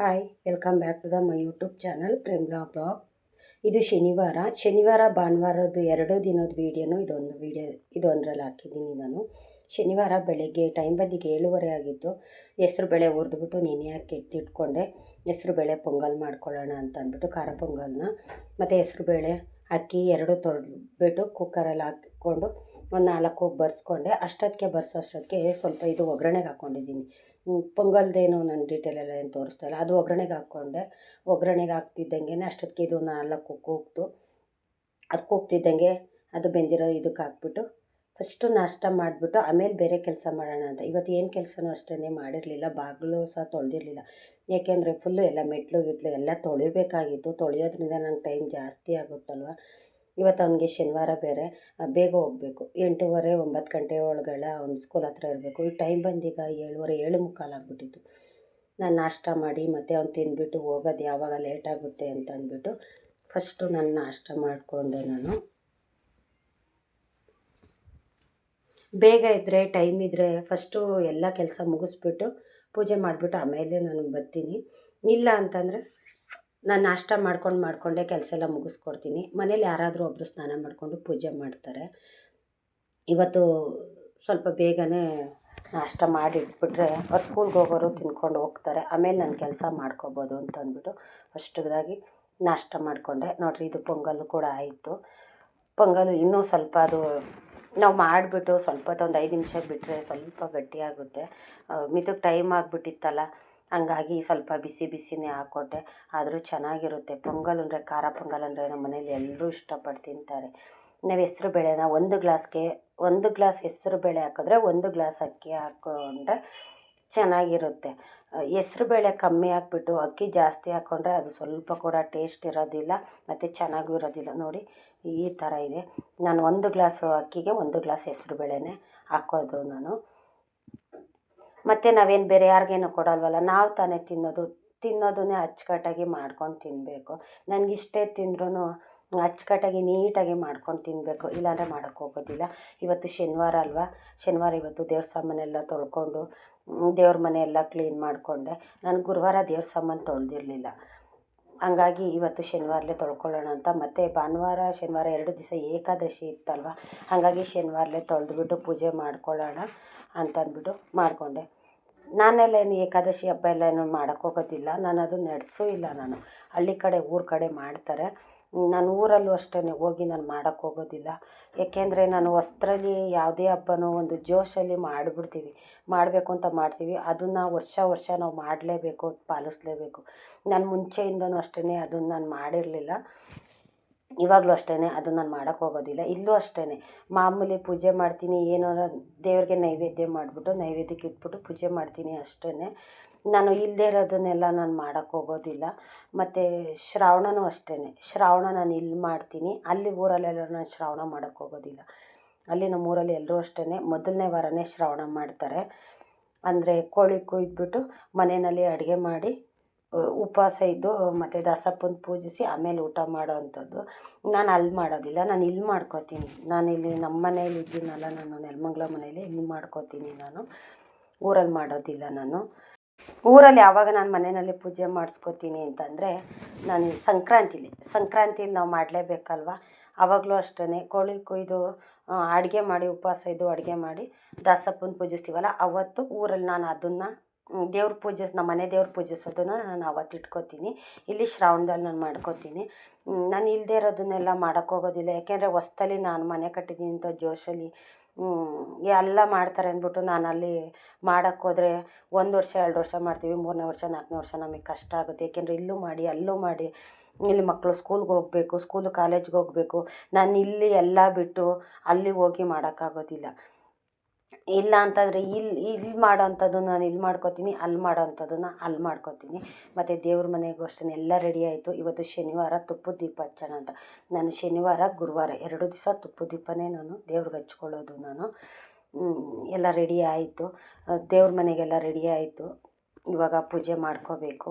Hi welcome back to the my YouTube channel Premla blog ಇದು ಶನಿವಾರ. ಶನಿವಾರ ಭಾನುವಾರದ್ದು ಎರಡು ದಿನದ ವೀಡಿಯೋನು ಇದೊಂದು ವೀಡಿಯೋ ಇದೊಂದರಲ್ಲಿ ಹಾಕಿದ್ದೀನಿ ನಾನು. ಶನಿವಾರ ಬೆಳಗ್ಗೆ ಟೈಮ್ ಬಂದಿಗೆ ಏಳುವರೆ ಆಗಿತ್ತು. ಹೆಸ್ರು ಬೇಳೆ ಹುರಿದ್ಬಿಟ್ಟು ನೆನೆ ಹಾಕಿ ಎತ್ತಿಟ್ಕೊಂಡೆ. ಹೆಸ್ರು ಬೇಳೆ ಪೊಂಗಲ್ ಮಾಡ್ಕೊಳ್ಳೋಣ ಅಂತ ಅಂದ್ಬಿಟ್ಟು ಖಾರ ಪೊಂಗಲ್ನ. ಮತ್ತು ಹೆಸ್ರು ಬೇಳೆ ಅಕ್ಕಿ ಎರಡು ತೊಳೆದ್ಬಿಟ್ಟು ಕುಕ್ಕರಲ್ಲಿ ಹಾಕಿಕೊಂಡು ಒಂದು ನಾಲ್ಕು ಬರ್ಸ್ಕೊಂಡೆ ಅಷ್ಟೊತ್ತಿಗೆ ಬರ್ಸೋ ಅಷ್ಟೊತ್ತಿಗೆ ಸ್ವಲ್ಪ ಇದು ಒಗ್ಗರಣೆಗೆ ಹಾಕ್ಕೊಂಡಿದ್ದೀನಿ ಪೊಂಗಲ್ದೇನು ನಾನು ಡೀಟೇಲೆಲ್ಲ ಏನು ತೋರಿಸ್ತಾ ಇಲ್ಲ ಅದು ಒಗ್ಗರಣೆಗೆ ಹಾಕ್ಕೊಂಡೆ. ಒಗ್ಗರಣೆಗೆ ಹಾಕ್ತಿದ್ದಂಗೆ ಅಷ್ಟೊತ್ತಿಗೆ ಇದು ನಾಲ್ಕು ಕೂಗ್ತು. ಅದು ಕೂಗ್ತಿದ್ದಂಗೆ ಅದು ಬೆಂದಿರೋ ಇದಕ್ಕೆ ಹಾಕ್ಬಿಟ್ಟು ಫಸ್ಟು ನಾಷ್ಟ ಮಾಡಿಬಿಟ್ಟು ಆಮೇಲೆ ಬೇರೆ ಕೆಲಸ ಮಾಡೋಣ ಅಂತ. ಇವತ್ತು ಏನು ಕೆಲಸನೂ ಅಷ್ಟೇ ಮಾಡಿರಲಿಲ್ಲ, ಬಾಗಿಲು ಸಹ ತೊಳೆದಿರಲಿಲ್ಲ. ಏಕೆಂದರೆ ಫುಲ್ಲು ಎಲ್ಲ ಮೆಟ್ಲು ಗಿಟ್ಲು ಎಲ್ಲ ತೊಳಿಬೇಕಾಗಿತ್ತು. ತೊಳೆಯೋದ್ರಿಂದ ನಂಗೆ ಟೈಮ್ ಜಾಸ್ತಿ ಆಗುತ್ತಲ್ವ? ಇವತ್ತು ಅವನಿಗೆ ಶನಿವಾರ ಬೇರೆ ಬೇಗ ಹೋಗಬೇಕು. ಎಂಟೂವರೆ, ಒಂಬತ್ತು ಗಂಟೆ ಒಳಗಡೆ ಅವ್ನು ಸ್ಕೂಲ್ ಹತ್ರ ಇರಬೇಕು. ಈ ಟೈಮ್ ಬಂದೀಗ ಏಳುವರೆ, ಏಳು ಮುಕ್ಕಾಲು ಆಗಿಬಿಟ್ಟಿತ್ತು. ನಾನು ನಾಷ್ಟ ಮಾಡಿ ಮತ್ತೆ ಅವ್ನು ತಿಂದ್ಬಿಟ್ಟು ಹೋಗೋದು ಯಾವಾಗ ಲೇಟ್ ಆಗುತ್ತೆ ಅಂತ ಅಂದ್ಬಿಟ್ಟು ಫಸ್ಟು ನಾನು ನಾಷ್ಟ ಮಾಡಿಕೊಂಡೆ ನಾನು. ಬೇಗ ಇದ್ದರೆ ಟೈಮ್ ಇದ್ದರೆ ಫಸ್ಟು ಎಲ್ಲ ಕೆಲಸ ಮುಗಿಸ್ಬಿಟ್ಟು ಪೂಜೆ ಮಾಡಿಬಿಟ್ಟು ಆಮೇಲೆ ನಾನು ಬರ್ತೀನಿ. ಇಲ್ಲ ಅಂತಂದರೆ ನಾನು ನಾಷ್ಟ ಮಾಡ್ಕೊಂಡು ಮಾಡಿಕೊಂಡೆ ಕೆಲಸ ಎಲ್ಲ ಮುಗಿಸ್ಕೊಡ್ತೀನಿ. ಮನೇಲಿ ಯಾರಾದರೂ ಒಬ್ಬರು ಸ್ನಾನ ಮಾಡಿಕೊಂಡು ಪೂಜೆ ಮಾಡ್ತಾರೆ. ಇವತ್ತು ಸ್ವಲ್ಪ ಬೇಗನೆ ನಾಷ್ಟ ಮಾಡಿಟ್ಬಿಟ್ರೆ ಅವ್ರು ಸ್ಕೂಲ್ಗೆ ಹೋಗೋರು ತಿನ್ಕೊಂಡು ಹೋಗ್ತಾರೆ. ಆಮೇಲೆ ನಾನು ಕೆಲಸ ಮಾಡ್ಕೋಬೋದು ಅಂತ ಅಂದ್ಬಿಟ್ಟು ಫಸ್ಟ್ದಾಗಿ ನಾಷ್ಟ ಮಾಡಿಕೊಂಡೆ. ನೋಡಿರಿ ಇದು ಪೊಂಗಲ್ಲು ಕೂಡ ಆಯಿತು. ಪೊಂಗಲ್ ಇನ್ನೂ ಸ್ವಲ್ಪ ಅದು ನಾವು ಮಾಡಿಬಿಟ್ಟು ಸ್ವಲ್ಪ ಹೊತ್ತು ಒಂದು ಐದು ನಿಮಿಷ ಬಿಟ್ಟರೆ ಸ್ವಲ್ಪ ಗಟ್ಟಿಯಾಗುತ್ತೆ ಮಿತಕ್ಕೆ ಟೈಮ್ ಆಗಿಬಿಟ್ಟಿತ್ತಲ್ಲ. ಹಂಗಾಗಿ ಸ್ವಲ್ಪ ಬಿಸಿ ಬಿಸಿನೇ ಹಾಕ್ಕೊಟ್ಟೆ. ಆದರೂ ಚೆನ್ನಾಗಿರುತ್ತೆ. ಪೊಂಗಲ್ ಅಂದರೆ ಖಾರ ಪೊಂಗಲ್ ಅಂದರೆ ನಮ್ಮ ಮನೇಲಿ ಎಲ್ಲರೂ ಇಷ್ಟಪಟ್ಟು ತಿಂತಾರೆ. ನಾವು ಹೆಸ್ರು ಬೇಳೆನ ಒಂದು ಗ್ಲಾಸ್ಗೆ, ಒಂದು ಗ್ಲಾಸ್ ಹೆಸ್ರು ಬೇಳೆ ಹಾಕಿದ್ರೆ ಒಂದು ಗ್ಲಾಸ್ ಅಕ್ಕಿ ಹಾಕ್ಕೊಂಡ್ರೆ ಚೆನ್ನಾಗಿರುತ್ತೆ. ಹೆಸ್ರು ಬೇಳೆ ಕಮ್ಮಿ ಹಾಕ್ಬಿಟ್ಟು ಅಕ್ಕಿ ಜಾಸ್ತಿ ಹಾಕ್ಕೊಂಡ್ರೆ ಅದು ಸ್ವಲ್ಪ ಕೂಡ ಟೇಸ್ಟ್ ಇರೋದಿಲ್ಲ, ಮತ್ತು ಚೆನ್ನಾಗೂ ಇರೋದಿಲ್ಲ. ನೋಡಿ, ಈ ಥರ ಇದೆ. ನಾನು ಒಂದು ಗ್ಲಾಸು ಅಕ್ಕಿಗೆ ಒಂದು ಗ್ಲಾಸ್ ಹೆಸ್ರು ಬೇಳೆನೇ ಹಾಕೋದು ನಾನು. ಮತ್ತು ನಾವೇನು ಬೇರೆ ಯಾರಿಗೇನು ಕೊಡಲ್ವಲ್ಲ, ನಾವು ತಾನೇ ತಿನ್ನೋದು. ತಿನ್ನೋದನ್ನೇ ಅಚ್ಚುಕಟ್ಟಾಗಿ ಮಾಡ್ಕೊಂಡು ತಿನ್ನಬೇಕು ನನಗಿಷ್ಟೇ ತಿಂದ್ರೂ ಅಚ್ಚುಕಟ್ಟಾಗಿ ನೀಟಾಗಿ ಮಾಡ್ಕೊಂಡು ತಿನ್ನಬೇಕು ಇಲ್ಲಾಂದರೆ ಮಾಡೋಕ್ಕೆ ಹೋಗೋದಿಲ್ಲ. ಇವತ್ತು ಶನಿವಾರ ಅಲ್ವಾ? ಶನಿವಾರ ಇವತ್ತು ದೇವ್ರ ಸಾಮಾನೆಲ್ಲ ತೊಳ್ಕೊಂಡು ದೇವ್ರ ಮನೆ ಎಲ್ಲ ಕ್ಲೀನ್ ಮಾಡಿಕೊಂಡೆ. ನಾನು ಗುರುವಾರ ದೇವ್ರ ಸಾಮಾನು ತೊಳೆದಿರಲಿಲ್ಲ. ಹಂಗಾಗಿ ಇವತ್ತು ಶನಿವಾರಲೇ ತೊಳ್ಕೊಳ್ಳೋಣ ಅಂತ. ಮತ್ತು ಭಾನುವಾರ, ಶನಿವಾರ ಎರಡು ದಿವಸ ಏಕಾದಶಿ ಇತ್ತಲ್ವ? ಹಾಗಾಗಿ ಶನಿವಾರಲೇ ತೊಳೆದ್ಬಿಟ್ಟು ಪೂಜೆ ಮಾಡ್ಕೊಳ್ಳೋಣ. ಅಂತ ಅಂದ್ಬಿಟ್ಟು ಮಾಡಿಕೊಂಡೆ. ನಾನೆಲ್ಲ ಏನು ಏಕಾದಶಿ ಹಬ್ಬ ಎಲ್ಲ ಏನು ಮಾಡೋಕ್ಕೆ ಹೋಗೋದಿಲ್ಲ. ನಾನು ಅದು ನಡೆಸೂ ಇಲ್ಲ ನಾನು. ಹಳ್ಳಿ ಕಡೆ, ಊರ ಕಡೆ ಮಾಡ್ತಾರೆ. ನಾನು ಊರಲ್ಲೂ ಅಷ್ಟೇ ಹೋಗಿ ನಾನು ಮಾಡೋಕ್ಕೆ ಹೋಗೋದಿಲ್ಲ. ಏಕೆಂದರೆ ನಾನು ಹೊಸ್ತ್ರಲ್ಲಿ ಯಾವುದೇ ಹಬ್ಬನೂ ಒಂದು ಜೋಶಲ್ಲಿ ಮಾಡಿಬಿಡ್ತೀವಿ. ಮಾಡಬೇಕು ಅಂತ ಮಾಡ್ತೀವಿ. ಅದನ್ನು ವರ್ಷ ವರ್ಷ ನಾವು ಮಾಡಲೇಬೇಕು, ಪಾಲಿಸಲೇಬೇಕು. ನಾನು ಮುಂಚೆಯಿಂದನೂ ಅಷ್ಟೇ ಅದನ್ನು ನಾನು ಮಾಡಿರಲಿಲ್ಲ. ಇವಾಗಲೂ ಅಷ್ಟೇ ಅದು ನಾನು ಮಾಡೋಕ್ಕೆ ಹೋಗೋದಿಲ್ಲ. ಇಲ್ಲೂ ಅಷ್ಟೇ ಮಾಮೂಲಿ ಪೂಜೆ ಮಾಡ್ತೀನಿ ಏನಾರ ದೇವ್ರಿಗೆ ನೈವೇದ್ಯ ಮಾಡಿಬಿಟ್ಟು, ನೈವೇದ್ಯಕ್ಕೆ ಇಟ್ಬಿಟ್ಟು ಪೂಜೆ ಮಾಡ್ತೀನಿ ಅಷ್ಟೇ ನಾನು ಇಲ್ಲದೇ ಇರೋದನ್ನೆಲ್ಲ ನಾನು ಮಾಡೋಕ್ಕೆ ಹೋಗೋದಿಲ್ಲ. ಮತ್ತು ಶ್ರಾವಣನೂ ಅಷ್ಟೇ ಶ್ರಾವಣ ನಾನು ಇಲ್ಲಿ ಮಾಡ್ತೀನಿ. ಅಲ್ಲಿ ಊರಲ್ಲೆಲ್ಲ ನಾನು ಶ್ರಾವಣ ಮಾಡೋಕ್ಕೆ ಹೋಗೋದಿಲ್ಲ. ಅಲ್ಲಿ ನಮ್ಮ ಊರಲ್ಲಿ ಎಲ್ಲರೂ ಅಷ್ಟೇ ಮೊದಲನೇ ವಾರನೇ ಶ್ರಾವಣ ಮಾಡ್ತಾರೆ. ಅಂದರೆ ಕೋಳಿ ಕೊಯ್ದುಬಿಟ್ಟು ಮನೆಯಲ್ಲಿ ಅಡುಗೆ ಮಾಡಿ ಉಪವಾಸ ಇದ್ದು ಮತ್ತು ದಾಸಪ್ಪನ ಪೂಜಿಸಿ ಆಮೇಲೆ ಊಟ ಮಾಡೋ ಅಂಥದ್ದು. ನಾನು ಅಲ್ಲಿ ಮಾಡೋದಿಲ್ಲ. ನಾನು ಇಲ್ಲಿ ಮಾಡ್ಕೋತೀನಿ. ನಾನಿಲ್ಲಿ ನಮ್ಮ ಮನೇಲಿ ಇದ್ದೀನಲ್ಲ, ನಾನು ನೆಲಮಂಗ್ಲ ಮನೇಲಿ ಇಲ್ಲಿ ಮಾಡ್ಕೋತೀನಿ ನಾನು. ಊರಲ್ಲಿ ಮಾಡೋದಿಲ್ಲ ನಾನು. ಊರಲ್ಲಿ ಯಾವಾಗ ನಾನು ಮನೆಯಲ್ಲಿ ಪೂಜೆ ಮಾಡಿಸ್ಕೋತೀನಿ ಅಂತಂದರೆ, ನಾನು ಸಂಕ್ರಾಂತಿಲಿ ಸಂಕ್ರಾಂತಿಲಿ ನಾವು ಮಾಡಲೇಬೇಕಲ್ವ? ಆವಾಗಲೂ ಅಷ್ಟೇ ಕೋಳಿ ಕೊಯ್ದು ಅಡುಗೆ ಮಾಡಿ, ಉಪವಾಸ ಇದ್ದು ಅಡುಗೆ ಮಾಡಿ ದಾಸಪ್ಪನ ಪೂಜಿಸ್ತೀವಲ್ಲ, ಅವತ್ತು ಊರಲ್ಲಿ ನಾನು ಅದನ್ನು ದೇವ್ರ ಪೂಜೆ, ನಮ್ಮ ಮನೆ ದೇವ್ರ ಪೂಜಿಸೋದನ್ನು ನಾನು ಅವತ್ತು ಇಟ್ಕೋತೀನಿ. ಇಲ್ಲಿ ಶ್ರಾವಣದಲ್ಲಿ ನಾನು ಮಾಡ್ಕೋತೀನಿ. ನಾನು ಇಲ್ಲದೆ ಇರೋದನ್ನೆಲ್ಲ ಮಾಡೋಕ್ಕೆ ಹೋಗೋದಿಲ್ಲ. ಯಾಕೆಂದರೆ ಹೊಸ್ತಲ್ಲಿ ನಾನು ಮನೆ ಕಟ್ಟಿದ್ದೀನಿ ಅಂತ ಜೋಶಲ್ಲಿ ಎಲ್ಲ ಮಾಡ್ತಾರೆ ಅಂದ್ಬಿಟ್ಟು ನಾನು ಅಲ್ಲಿ ಮಾಡೋಕ್ಕೆ ಹೋದರೆ ಒಂದು ವರ್ಷ, ಎರಡು ವರ್ಷ ಮಾಡ್ತೀವಿ. ಮೂರನೇ ವರ್ಷ, ನಾಲ್ಕನೇ ವರ್ಷ ನಮಗೆ ಕಷ್ಟ ಆಗುತ್ತೆ. ಏಕೆಂದರೆ ಇಲ್ಲೂ ಮಾಡಿ, ಅಲ್ಲೂ ಮಾಡಿ. ಇಲ್ಲಿ ಮಕ್ಕಳು ಸ್ಕೂಲ್ಗೆ ಹೋಗಬೇಕು, ಸ್ಕೂಲು, ಕಾಲೇಜ್ಗೆ ಹೋಗಬೇಕು. ನಾನು ಇಲ್ಲಿ ಎಲ್ಲ ಬಿಟ್ಟು ಅಲ್ಲಿ ಹೋಗಿ ಮಾಡೋಕ್ಕಾಗೋದಿಲ್ಲ ಇಲ್ಲ ಅಂತಂದರೆ ಇಲ್ಲಿ ಇಲ್ಲಿ ಮಾಡೋ ಅಂಥದ್ದು ನಾನು ಇಲ್ಲಿ ಮಾಡ್ಕೋತೀನಿ ಅಲ್ಲಿ ಮಾಡೋ ಅಂಥದ್ದನ್ನ ಅಲ್ಲಿ ಮಾಡ್ಕೋತೀನಿ. ಮತ್ತು ದೇವ್ರ ಮನೆಗೂ ಅಷ್ಟೇ, ಎಲ್ಲ ರೆಡಿ ಆಯಿತು. ಇವತ್ತು ಶನಿವಾರ ತುಪ್ಪದ ದೀಪ ಹಚ್ಚೋಣ ಅಂತ. ನಾನು ಶನಿವಾರ, ಗುರುವಾರ ಎರಡು ದಿವಸ ತುಪ್ಪದ ದೀಪನೇ ನಾನು ದೇವ್ರಿಗೆ ಹಚ್ಕೊಳ್ಳೋದು ನಾನು. ಎಲ್ಲ ರೆಡಿ ಆಯಿತು. ದೇವ್ರ ಮನೆಗೆಲ್ಲ ರೆಡಿ ಆಯಿತು. ಇವಾಗ ಪೂಜೆ ಮಾಡ್ಕೋಬೇಕು.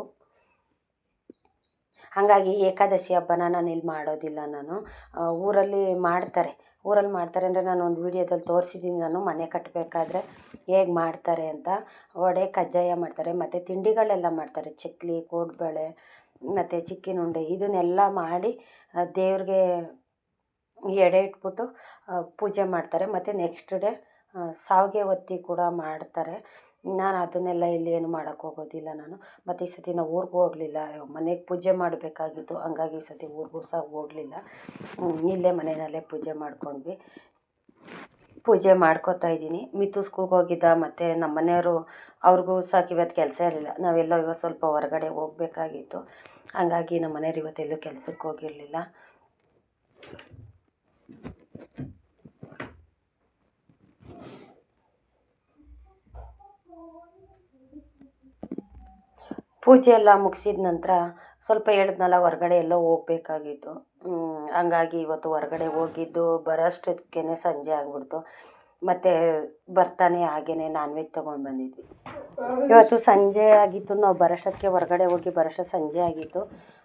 ಹಾಗಾಗಿ ಏಕಾದಶಿ ಹಬ್ಬನ ನಾನು ಇಲ್ಲಿ ಮಾಡೋದಿಲ್ಲ ನಾನು. ಊರಲ್ಲಿ ಮಾಡ್ತಾರೆ. ಊರಲ್ಲಿ ಮಾಡ್ತಾರೆ ಅಂದರೆ ನಾನು ಒಂದು ವೀಡಿಯೋದಲ್ಲಿ ತೋರಿಸಿದ್ದೀನಿ, ನಾನು ಮನೆ ಕಟ್ಟಬೇಕಾದ್ರೆ ಹೇಗೆ ಮಾಡ್ತಾರೆ ಅಂತ. ವಡೆ ಕಜ್ಜಾಯ ಮಾಡ್ತಾರೆ, ಮತ್ತು ತಿಂಡಿಗಳೆಲ್ಲ ಮಾಡ್ತಾರೆ, ಚಕ್ಲಿ, ಕೋಡ್ಬಳೆ, ಮತ್ತು ಚಿಕ್ಕಿನ ಉಂಡೆ ಇದನ್ನೆಲ್ಲ ಮಾಡಿ ದೇವ್ರಿಗೆ ಎಡೆ ಇಟ್ಬಿಟ್ಟು ಪೂಜೆ ಮಾಡ್ತಾರೆ. ಮತ್ತು ನೆಕ್ಸ್ಟ್ ಡೇ ಶಾವ್ಗೆ ಒತ್ತಿ ಕೂಡ ಮಾಡ್ತಾರೆ. ನಾನು ಅದನ್ನೆಲ್ಲ ಇಲ್ಲಿ ಏನು ಮಾಡೋಕ್ಕೆ ಹೋಗೋದಿಲ್ಲ ನಾನು. ಮತ್ತು ಈ ಸತಿ ನಾವು ಊರಿಗೂ ಹೋಗಲಿಲ್ಲ. ಮನೆಗೆ ಪೂಜೆ ಮಾಡಬೇಕಾಗಿತ್ತು. ಹಂಗಾಗಿ ಈ ಸತಿ ಊರಿಗೂ ಸಹ ಹೋಗಲಿಲ್ಲ. ಇಲ್ಲೇ ಮನೆಯಲ್ಲೇ ಪೂಜೆ ಮಾಡ್ಕೊಂಡ್ವಿ. ಪೂಜೆ ಮಾಡ್ಕೋತಾ ಇದ್ದೀನಿ. ಮಿತು ಸ್ಕೂಲ್ಗೆ ಹೋಗಿದ್ದ. ಮತ್ತು ನಮ್ಮ ಮನೆಯವರು, ಅವ್ರಿಗೂ ಸಾಕು ಇವತ್ತು ಕೆಲಸ ಇರಲಿಲ್ಲ. ನಾವೆಲ್ಲ ಇವತ್ತು ಸ್ವಲ್ಪ ಹೊರಗಡೆ ಹೋಗಬೇಕಾಗಿತ್ತು. ಹಂಗಾಗಿ ನಮ್ಮ ಮನೆಯವ್ರು ಇವತ್ತೆಲ್ಲೂ ಕೆಲಸಕ್ಕೆ ಹೋಗಿರಲಿಲ್ಲ. ಪೂಜೆ ಎಲ್ಲ ಮುಗಿಸಿದ ನಂತರ ಸ್ವಲ್ಪ ಹೇಳಿದ್ನಲ್ಲ ಹೊರಗಡೆ ಎಲ್ಲೋ ಹೋಗ್ಬೇಕಾಗಿತ್ತು. ಹಂಗಾಗಿ ಇವತ್ತು ಹೊರಗಡೆ ಹೋಗಿದ್ದು ಬರೋಷ್ಟೊತ್ತಿಗೆ ಸಂಜೆ ಆಗ್ಬಿಡ್ತು. ಮತ್ತು ಬರ್ತಾನೆ ಹಾಗೇ ನಾನ್ ವೆಜ್ ತೊಗೊಂಡು ಬಂದಿದ್ವಿ. ಇವತ್ತು ಸಂಜೆ ಆಗಿತ್ತು, ನಾವು ಬರೋಷ್ಟಕ್ಕೆ ಹೊರ್ಗಡೆ ಹೋಗಿ ಬರೋಷ್ಟು ಸಂಜೆ ಆಗಿತ್ತು.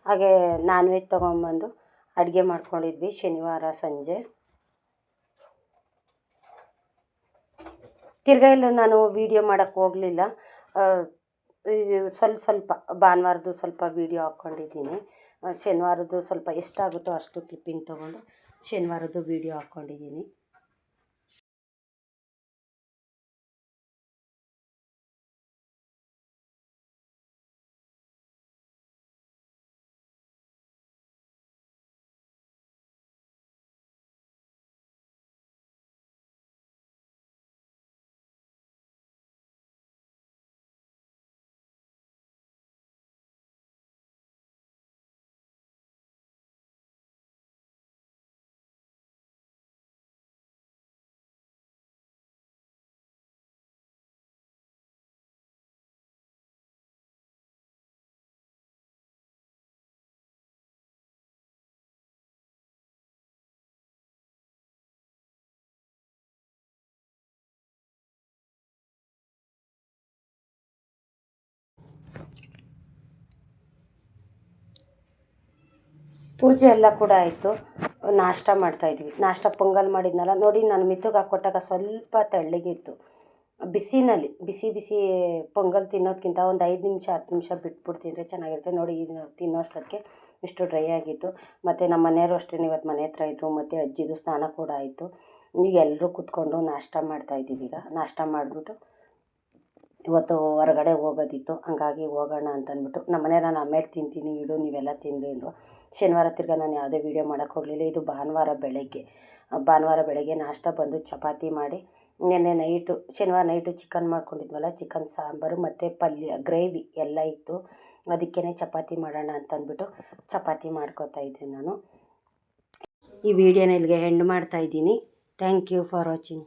ಹಾಗೇ ನಾನ್ ವೆಜ್ ತೊಗೊಂಬಂದು ಅಡುಗೆ ಮಾಡ್ಕೊಂಡಿದ್ವಿ ಶನಿವಾರ ಸಂಜೆ. ತಿರ್ಗಾ ಇಲ್ಲ, ನಾನು ವೀಡಿಯೋ ಮಾಡೋಕ್ಕೆ ಹೋಗಲಿಲ್ಲ. ಸ್ವಲ್ಪ ಸ್ವಲ್ಪ ಭಾನುವಾರದ್ದು ಸ್ವಲ್ಪ ವೀಡಿಯೋ ಹಾಕ್ಕೊಂಡಿದ್ದೀನಿ. ಶನಿವಾರದ್ದು ಸ್ವಲ್ಪ ಎಷ್ಟಾಗುತ್ತೋ ಅಷ್ಟು ಕ್ಲಿಪ್ಪಿಂಗ್ ತೊಗೊಂಡು ಶನಿವಾರದ್ದು ವೀಡಿಯೋ ಹಾಕ್ಕೊಂಡಿದ್ದೀನಿ. ಪೂಜೆ ಎಲ್ಲ ಕೂಡ ಆಯಿತು. ನಾಷ್ಟ ಮಾಡ್ತಾಯಿದ್ವಿ ನಾಷ್ಟ ಪೊಂಗಲ್ ಮಾಡಿದ್ನಲ್ಲ, ನೋಡಿ ನಾನು ಮಿತ್ತುಗೆ ಹಾಕ್ಕೊಟ್ಟಾಗ ಸ್ವಲ್ಪ ತೆಳ್ಳಗಿತ್ತು. ಬಿಸಿನಲ್ಲಿ, ಬಿಸಿ ಬಿಸಿ ಪೊಂಗಲ್ ತಿನ್ನೋದಕ್ಕಿಂತ ಒಂದು ಐದು ನಿಮಿಷ, ಹತ್ತು ನಿಮಿಷ ಬಿಟ್ಬಿಟ್ಟು ತಿಂದರೆ ಚೆನ್ನಾಗಿರುತ್ತೆ. ನೋಡಿ ಇದು ತಿನ್ನೋ ಅಷ್ಟೊತ್ತಿಗೆ ಇಷ್ಟು ಡ್ರೈ ಆಗಿತ್ತು. ಮತ್ತು ನಮ್ಮ ಮನೆಯವರು ಅಷ್ಟೇ, ಇವತ್ತು ಮನೆ ಹತ್ರ ಇದ್ದರು ಮತ್ತು ಅಜ್ಜಿದು ಸ್ನಾನ ಕೂಡ ಆಯಿತು. ಈಗ ಎಲ್ಲರೂ ಕೂತ್ಕೊಂಡು ನಾಷ್ಟ ಮಾಡ್ತಾಯಿದ್ದೀವಿ ಈಗ. ನಾಷ್ಟ ಮಾಡಿಬಿಟ್ಟು ಇವತ್ತು ಹೊರಗಡೆ ಹೋಗೋದಿತ್ತು, ಹಂಗಾಗಿ ಹೋಗೋಣ ಅಂತಂದ್ಬಿಟ್ಟು ನಮ್ಮ ನಾನು ಆಮೇಲೆ ತಿಂತೀನಿ, ಇಡು, ನೀವೆಲ್ಲ ತಿನ್ನಿರಿ ಅಂದರು. ಶನಿವಾರ ತಿರ್ಗ ನಾನು ಯಾವುದೇ ವೀಡಿಯೋ ಮಾಡೋಕ್ಕೆ ಹೋಗಲಿಲ್ಲ. ಇದು ಭಾನುವಾರ ಬೆಳಗ್ಗೆ. ಭಾನುವಾರ ಬೆಳಗ್ಗೆ ನಾಷ್ಟ ಬಂದು ಚಪಾತಿ ಮಾಡಿ, ನಿನ್ನೆ ನೈಟು ಶನಿವಾರ ನೈಟು ಚಿಕನ್ ಮಾಡ್ಕೊಂಡಿದ್ವಲ್ಲ ಚಿಕನ್ ಸಾಂಬಾರು ಮತ್ತು ಪಲ್ಯ ಗ್ರೇವಿ ಎಲ್ಲ ಇತ್ತು. ಅದಕ್ಕೇ ಚಪಾತಿ ಮಾಡೋಣ ಅಂತಂದ್ಬಿಟ್ಟು ಚಪಾತಿ ಮಾಡ್ಕೊತಾ ಇದ್ದೆ ನಾನು. ಈ ವಿಡಿಯೋನ ಇಲ್ಲಿಗೆ ಹೆಂಡ್ ಮಾಡ್ತಾಯಿದ್ದೀನಿ ಥ್ಯಾಂಕ್ ಯು ಫಾರ್ ವಾಚಿಂಗ್